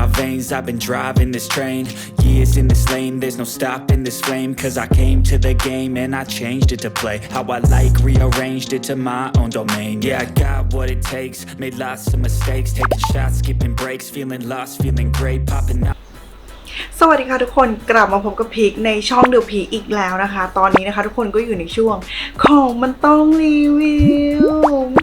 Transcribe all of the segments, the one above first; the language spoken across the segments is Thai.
my veins, I've been driving this train. Years in this lane, there's no stopping this flame. Cause I came to the game and I changed it to play. How I like, rearranged it to my own domain. Yeah, I got what it takes, made lots of mistakes. Taking shots, skipping breaks, feeling lost, feeling great, popping out. สวัสดีค่ะทุกคนกลับมาพบกับพีคในช่องเดอะพีอีกแล้วนะคะ ตอนนี้นะคะ ทุกคนก็อยู่ในช่วง ของมันต้องรีวิว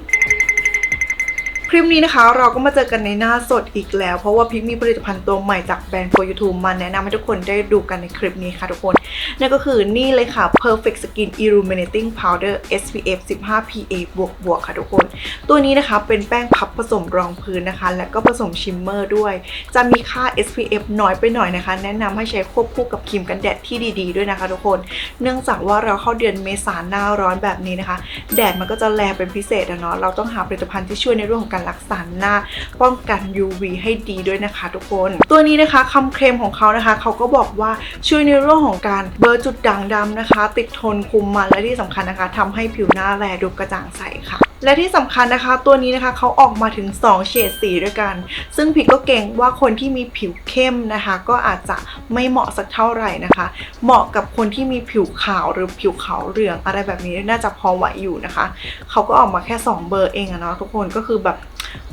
คลิปนี้นะคะเราก็มาเจอกันในหน้าสดอีกแล้ว เพราะว่าพิกมีผลิตภัณฑ์ตัวใหม่จากแบรนด์ for YouTube มาแนะนำให้ทุกคนได้ดูกันในคลิปนี้ค่ะทุกคน นั่นก็คือนี่เลยค่ะ perfect skin illuminating powder SPF 15 PA บวกบวกค่ะทุกคน ตัวนี้นะคะเป็นแป้งพับผสมรองพื้นนะคะ และก็ผสมชิมเมอร์ด้วย จะมีค่า SPF น้อยไปหน่อยนะคะ แนะนำให้ใช้ควบคู่กับครีมกันแดดที่ดี ๆ ด้วยนะคะทุกคน เนื่องจากว่าเราเข้าเดือนเมษาหน้าร้อนแบบนี้นะคะ แดดมันก็จะแรงเป็นพิเศษอะเนาะเราต้องหาผลิตภัณฑ์ที่ช่วยในเรื่องของการรักษาหน้า ป้องกัน UV ให้ดีด้วยนะคะทุกคน ตัวนี้นะคะคำเคลมของเขานะคะ เขาก็บอกว่าช่วยในเรื่องของการเบลอจุดด่างดำนะคะ ติดทนคุมมันและที่สำคัญนะคะทำให้ผิวหน้าแลดูกระจ่างใสค่ะและที่สำคัญนะคะ ตัวนี้นะคะเขาออกมาถึง 2 เฉดสีด้วยกัน ซึ่งผิดก็เก่งว่าคนที่มีผิวเข้มนะคะ ก็อาจจะไม่เหมาะสักเท่าไหร่นะคะ เหมาะกับคนที่มีผิวขาวหรือผิวขาวเหลืองอะไรแบบนี้น่าจะพอไหวอยู่นะคะเขาก็ออกมาแค่ 2 เบอร์เองอะเนาะทุกคนก็คือแบบ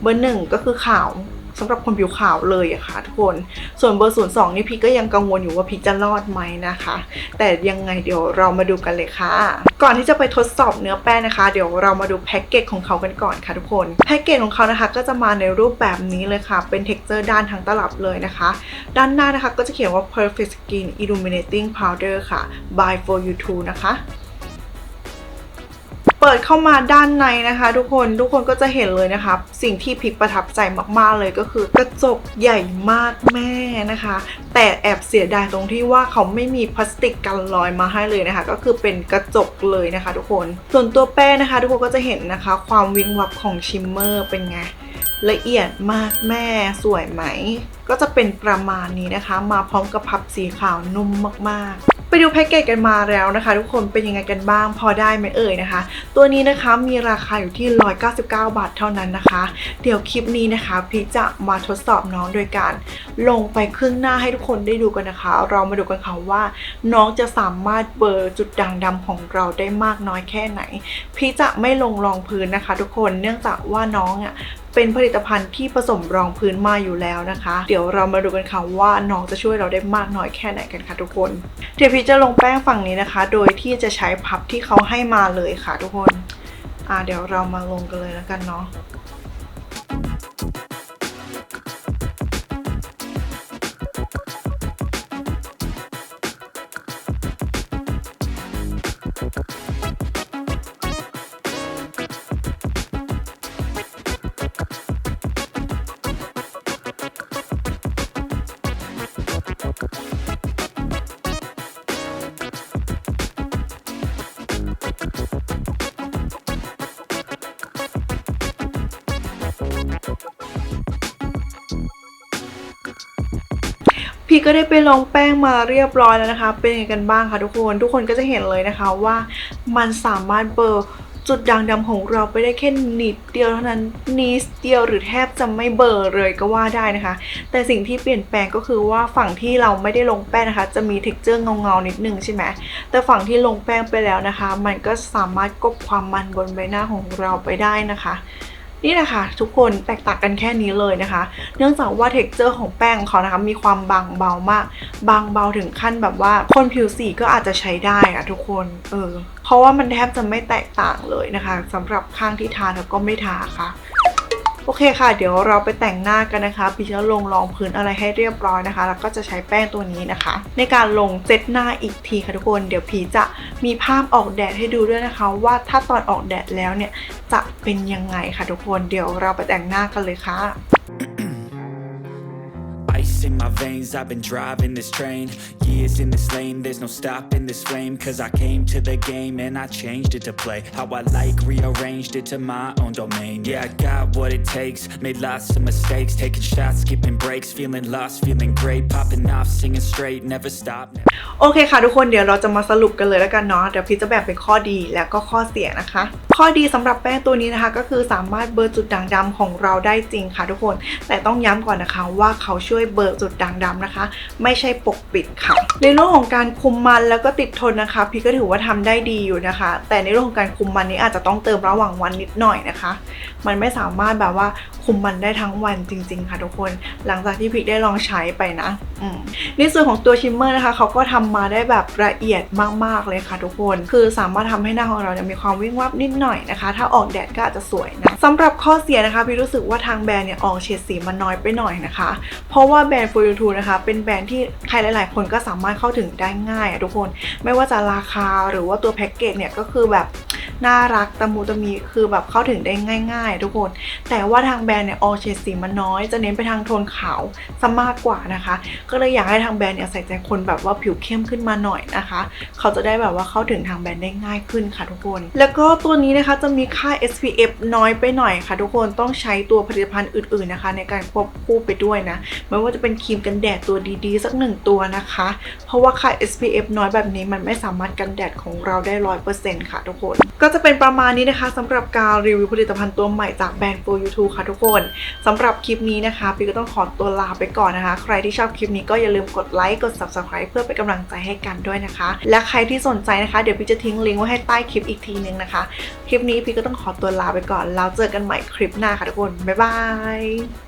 เบอร์หนึ่งก็คือขาว สำหรับคนผิวขาวเลยอะค่ะทุกคน ส่วนเบอร์ศูนย์สองนี่พี่ก็ยังกังวลอยู่ว่าพี่จะรอดไหมนะคะ แต่ยังไงเดี๋ยวเรามาดูกันเลยค่ะ ก่อนที่จะไปทดสอบเนื้อแป้งนะคะ เดี๋ยวเรามาดูแพ็กเกจของเขากันก่อนค่ะทุกคน แพ็กเกจของเขานะคะ ก็จะมาในรูปแบบนี้เลยค่ะ เป็นเท็กเจอร์ด้านทั้งตลับเลยนะคะ ด้านหน้านะคะก็จะเขียนว่า perfect skin illuminating powder ค่ะ by for you too นะคะ เปิดเข้ามาด้านในนะคะ ทุกคนทุกคนก็จะเห็นเลยนะคะ สิ่งที่พิกประทับใจมากๆเลยก็คือกระจกใหญ่มากแม่นะคะ แต่แอบเสียดายตรงที่ว่าเขาไม่มีพลาสติกกันรอยมาให้เลยนะคะ ก็คือเป็นกระจกเลยนะคะ ทุกคนส่วนตัวแป้งนะคะ ทุกคนก็จะเห็นนะคะ ความวิงวับของชิมเมอร์เป็นไงละเอียดมากแม่สวยไหม ก็จะเป็นประมาณนี้นะคะ มาพร้อมกับพับสีขาวนุ่มมากๆ ไปดูแพ็กเกจกันมาแล้วนะคะ ทุกคนเป็นยังไงกันบ้างพอได้ไหมเอ่ยนะคะ ตัวนี้นะคะมีราคาอยู่ที่ 199 บาทเท่านั้นนะคะ เดี๋ยวคลิปนี้นะคะพีจะมาทดสอบน้องโดยการลงไปครึ่งหน้าให้ทุกคนได้ดูกันนะคะ เรามาดูกันค่ะว่า น้องจะสามารถเบลอจุดด่างดำของเราได้มากน้อยแค่ไหน พี่จะไม่ลงรองพื้นนะคะ ทุกคนเนื่องจากว่าน้องอะ เป็นผลิตภัณฑ์ที่ผสมรองพื้นมาอยู่แล้วนะคะ เดี๋ยวเรามาดูกันค่ะว่าน้องจะช่วยเราได้มากน้อยแค่ไหนกันค่ะทุกคนเดี๋ยวพี่จะลงแป้งฝั่งนี้นะคะ โดยที่จะใช้พับที่เขาให้มาเลยค่ะทุกคนอ่าเดี๋ยวเรามาลงกันเลยแล้วกันเนาะ พี่ก็ได้ไปลงแป้งมาเรียบร้อยแล้วนะคะ เป็นยังไงกันบ้างคะทุกคน ทุกคนก็จะเห็นเลยนะคะว่ามันสามารถเบลอร์จุดด่างดำของเราไปได้แค่นิดเดียวเท่านั้นนิดเดียวหรือแทบจะไม่เบลอร์เลยก็ว่าได้นะคะ แต่สิ่งที่เปลี่ยนแปลงก็คือว่าฝั่งที่เราไม่ได้ลงแป้งนะคะ จะมีเท็กเจอร์เงาๆนิดนึงใช่ไหมแต่ฝั่งที่ลงแป้งไปแล้วนะคะ มันก็สามารถกบความมันบนใบหน้าของเราไปได้นะคะ นี่นะคะทุกคนแตกต่างกันแค่นี้เลยนะคะ เนื่องจากว่าเท็กเจอร์ของแป้งของเขานะคะมีความบางเบามาก บางเบาถึงขั้นแบบว่าคนผิวสีก็อาจจะใช้ได้อะทุกคนเออเพราะว่ามันแทบจะไม่แตกต่างเลยนะคะสำหรับข้างที่ทาแล้วก็ไม่ทาค่ะ โอเคค่ะ เดี๋ยวเราไปแต่งหน้ากันนะคะพี่จะลงรองพื้นอะไรให้เรียบร้อยนะคะ แล้วก็จะใช้แป้งตัวนี้นะคะ ในการลงเซตหน้าอีกทีค่ะทุกคน เดี๋ยวพีจะมีภาพออกแดดให้ดูด้วยนะคะ ว่าถ้าตอนออกแดดแล้วเนี่ยจะเป็นยังไงค่ะทุกคน เดี๋ยวเราไปแต่งหน้ากันเลยค่ะ in my veins, I've been driving this train. Years in this lane, there's no stopping this flame. Cause I came to the game and I changed it to play. How I like, rearranged it to my own domain. Yeah, I got what it takes, made lots of mistakes. Taking shots, skipping breaks, feeling lost, feeling great. Popping off, singing straight, never stop. โอเคค่ะทุกคนเดี๋ยวเราจะมาสรุปกันเลยแล้วกันเนาะเดี๋ยวพี่จะแบ่งเป็นข้อดีและก็ข้อเสียนะคะ ข้อดีสำหรับแป้งตัวนี้นะคะ ก็คือสามารถเบลอร์จุดด่างดำของเราได้จริงค่ะทุกคน แต่ต้องย้ำก่อนนะคะว่าเขาช่วยเบลอร์จุดด่างดำนะคะ ไม่ใช่ปกปิดค่ะในเรื่องของการคุมมันแล้วก็ติดทนนะคะ พี่ก็ถือว่าทำได้ดีอยู่นะคะ แต่ในเรื่องของการคุมมันนี้อาจจะต้องเติมระหว่างวันนิดหน่อยนะคะ มันไม่สามารถแบบว่าคุมมันได้ทั้งวันจริง ๆ ค่ะทุกคน หลังจากที่พิกได้ลองใช้ไปนะในส่วนของตัวชิมเมอร์นะคะเขาก็ทำมาได้แบบละเอียดมากๆเลยค่ะทุกคน คือสามารถทำให้หน้าของเราเนี่ยมีความวิ่งวับนิดหน่อยนะคะ ถ้าออกแดดก็อาจจะสวยนะสำหรับข้อเสียนะคะพี่รู้สึกว่าทางแบรนด์เนี่ยออกเฉดสีมันน้อยไปหน่อยนะคะ เพราะว่าแบรนด์ for you to นะคะ เป็นแบรนด์ที่ใครหลาย ๆ คนก็สามารถเข้าถึงได้ง่ายอะทุกคน ไม่ว่าจะราคาหรือว่าตัวแพ็กเกจเนี่ยก็คือแบบน่ารักตะมูตะมีคือแบบเข้าถึงได้ง่าย ๆ ทุกคน แต่ว่าทางแบรนด์เนี่ยออเฉดสีมันน้อย จะเน้นไปทางโทนขาวซะมากกว่านะคะ ก็เลยอยากให้ทางแบรนด์เนี่ยใส่ใจคนแบบว่าผิวเข้มขึ้นมาหน่อยนะคะ เขาจะได้แบบว่าเข้าถึงทางแบรนด์ได้ง่ายขึ้นค่ะทุกคน แล้วก็ตัวนี้นะคะจะมีค่า SPF น้อยไปหน่อยค่ะ ทุกคนต้องใช้ตัวผลิตภัณฑ์อื่น ๆนะคะ ในการควบคู่ไปด้วยนะไม่ว่าจะเป็นครีมกันแดดตัวดีๆ สักหนึ่งตัวนะคะ เพราะว่าค่า SPF น้อยแบบนี้มันไม่สามารถกันแดดของเราได้ร้อยเปอร์เซ็นต์ค่ะทุกคน ก็จะเป็นประมาณนี้นะคะสำหรับการรีวิวผลิตภัณฑ์ตัวใหม่จากแบรนด์ For You Too ค่ะทุกคนสำหรับคลิปนี้นะคะพี่ก็ต้องขอตัวลาไปก่อนนะคะ ใครที่ชอบคลิปนี้ก็อย่าลืมกดไลค์กด Subscribe เพื่อเป็นกำลังใจให้กันด้วยนะคะ และใครที่สนใจนะคะเดี๋ยวพี่จะทิ้งลิงก์ไว้ให้ใต้คลิปอีกทีนึงนะคะ คลิปนี้พี่ก็ต้องขอตัวลาไปก่อนแล้วเจอกันใหม่คลิปหน้าค่ะทุกคนบ๊ายบาย